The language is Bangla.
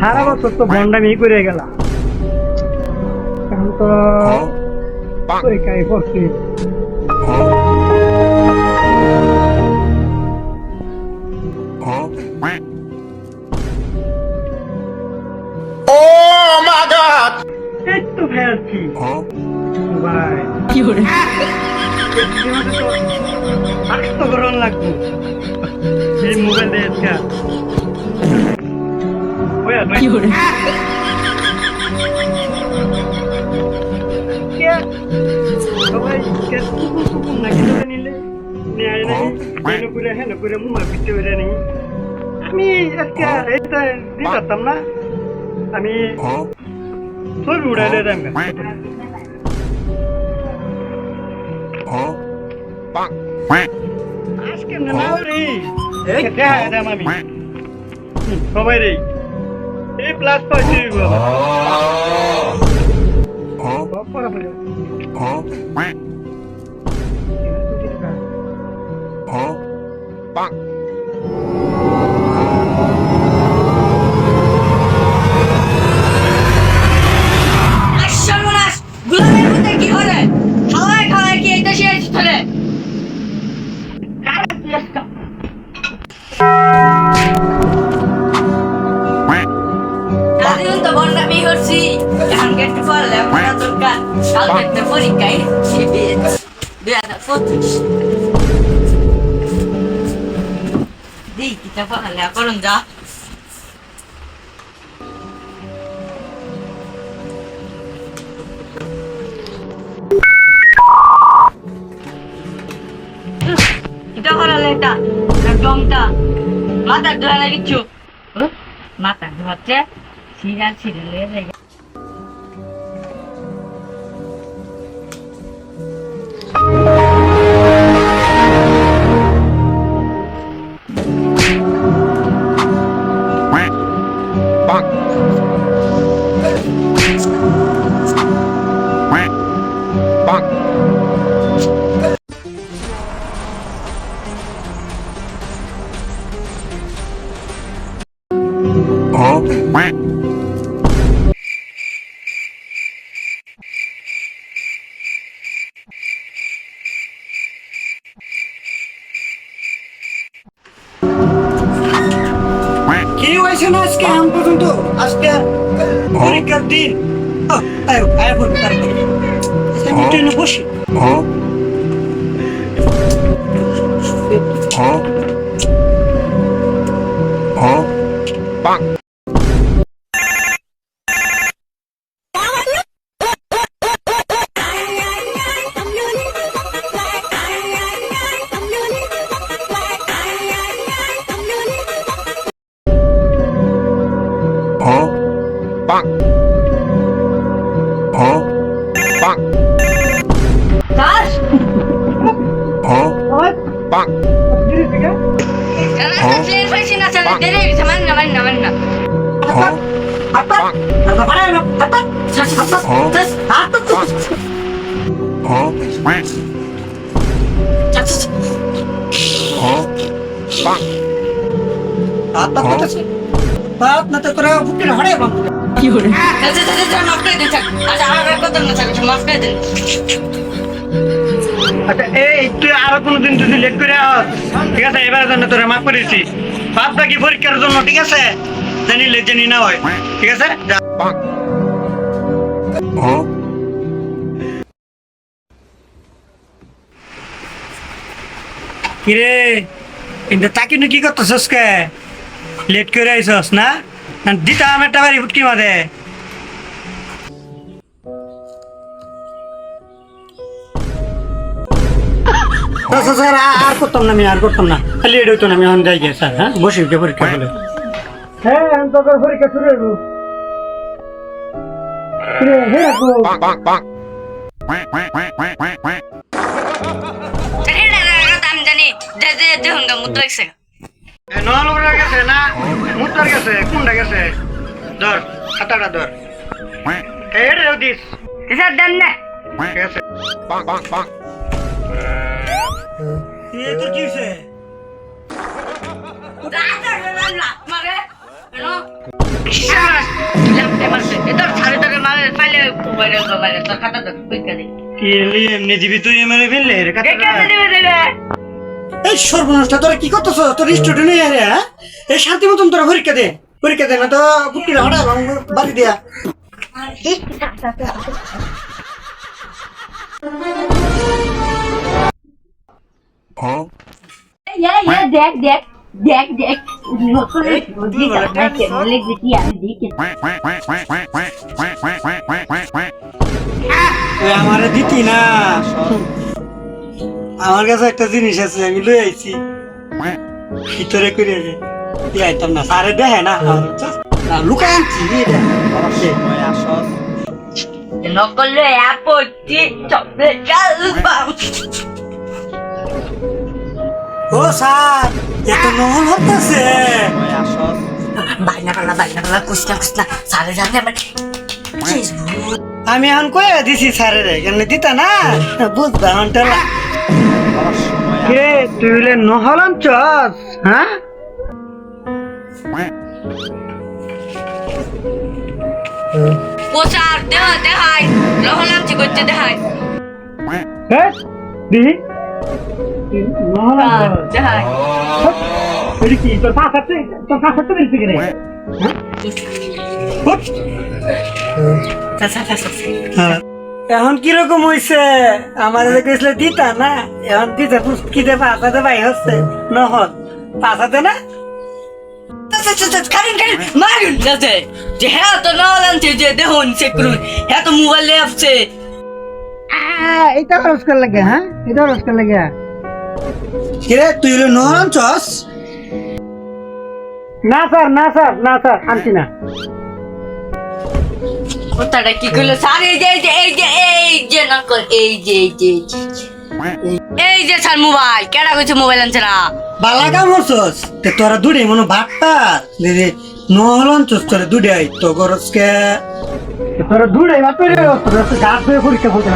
সারা বছর তো ভণ্ডামি করে গেলাম এখন তো পরীক্ষায় পড়ছি। লাগবে। মোবাইল আমি আজকে এটা দিতে পারতাম না। আমি ছবি উড়াইলে দাম আজকে না রে দেখা দাম আমি সবাই রে। এই প্লাস পাইছি বাবা আর anak teleponik kay. Sibit. Di. Di kita pa ala. Kita ko leta. Ta. Mata dua na bicu. Mata dua te. Sinyal sinyal leta. হয়ে যায় কি হয়েছে না আজকে আম পর্যন্ত আজকে পরীক্ষার দিন আহ, আয় আয় বলব তাড়াতাড়ি আচ্ছা, আমি ট্রেনে বসি দাস মান মান করে কি hore আচ্ছা আচ্ছা আচ্ছা মাফ করে দিন আচ্ছা আর কত না চাকরি মাফ করে দিন আচ্ছা এই, তুই আরও কোনোদিন যদি লেট করে আস, ঠিক আছে? এবারের জন্য তোরা মাফ করেছি। বাপ বাকি পরীক্ষার জন্য, ঠিক আছে? জানি লেট জানি না হয়। ঠিক আছে? কিরে কিন্তু তাকে কি করতেছস কে? লেট করে আইসস না? না, দিতাম একটা বাড়ি ফুটকি মাঝে আচ্ছা স্যার আর করতাম না আমি আর করতাম না। খালি এটা হইতো না আমি এখন যাই গিয়ে স্যার হ্যাঁ? বসি গিয়ে পরীক্ষা বলে হ্যাঁ তোর পরীক্ষা শুরু হইব। আমি জানি দে দে দেখুন গা মুদ্রা গেছে নলগুড়া গেছে না? মুতার গেছে কোনটা গেছে। ধর খাতাটা ধর। দিস। দেন না। ঠিক আছে। এ তোর কি দে কি করতেছ তোর স্টুডেন্ট হ্যাঁ শান্তি মতন তোরা পরীক্ষা দে পরীক্ষা দে না তো কুটির হঠাৎ বাড়ি দিয়া দেখ দেখ দেখ দেখ। আমি দিতি না। আমার কাছে একটা জিনিস আছে আমি লই আইছি। ভিতরে করে দিয়ে আইতাম না সারে দেখে না না, লুকাই আনছি নকলে আপত্তি চকলেট চাল ও স্যার এত নহল হতেছে বাইনা পালা বাইনা কুসলা কুসলা সারে জানতে মানে আমি এখন কয়ে দিছি স্যারে রে কেন দিতা না বুঝবা এখন টেলা কে তুই হলে নহলন চস হ্যাঁ? পোচার দেহ দেখাই রহনামছি করতে দেখাই হ্যাঁ কি তোর তোর কিনে হ্যাঁ। এখন কীরকম হইছে? আমার কইছিল দিতা না এখন দিতে কিতে পাঁচ হাতে বাই হচ্ছে নহল। পাঁচ না? মারুন যে হ্যাঁ তো নলামছি যে দেখুন চেক করুন হ্যাঁ তো মোবাইলে আসছে এটা রস কর লাগে হ্যাঁ? এটা রস কর লাগে। কিরে তুই হলো নহলন চস না স্যার না স্যার না স্যার আনছি না। কথাটা কি করল স্যার এই যে এই যে এই যে এই যে নকল এই যে এই যে এই যে, স্যার মোবাইল কেডা কইছে মোবাইল আনছে না? বালা কাম করছস তে তোরা দুড়ে মনে ভাতটা দিদি নহলন চস তোরা দুড়ে আই তো গরসকে তোরা দুড়ে ভাত তোরা গাছ হয়ে পরীক্ষা করতে